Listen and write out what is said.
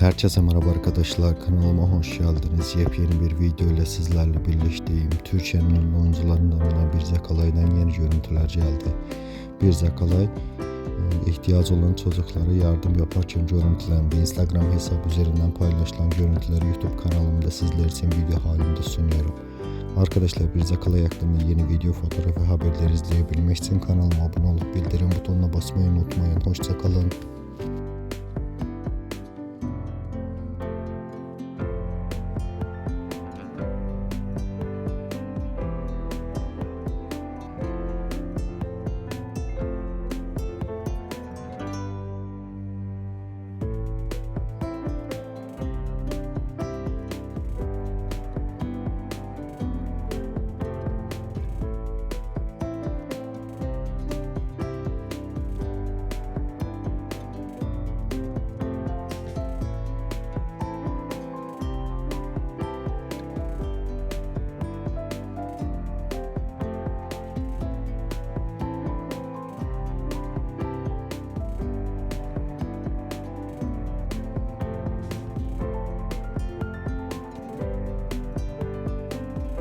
Herkese merhaba arkadaşlar kanalıma hoş geldiniz. Yepyeni bir video ile sizlerle birleştiğim Türkiye'nin ünlü oyuncularından olan Bir Zakalay'dan yeni görüntüler geldi. Bir Zakalay e, ihtiyaç olan çocuklara yardım yaparken görüntülendi. Instagram hesabı üzerinden paylaşılan görüntüleri YouTube kanalımda sizler için video halinde sunuyorum. Arkadaşlar Bir Zakalay hakkında yeni video, fotoğraf ve haberleri izleyebilmek için kanalıma abone olup bildirim butonuna basmayı unutmayın. Hoşçakalın.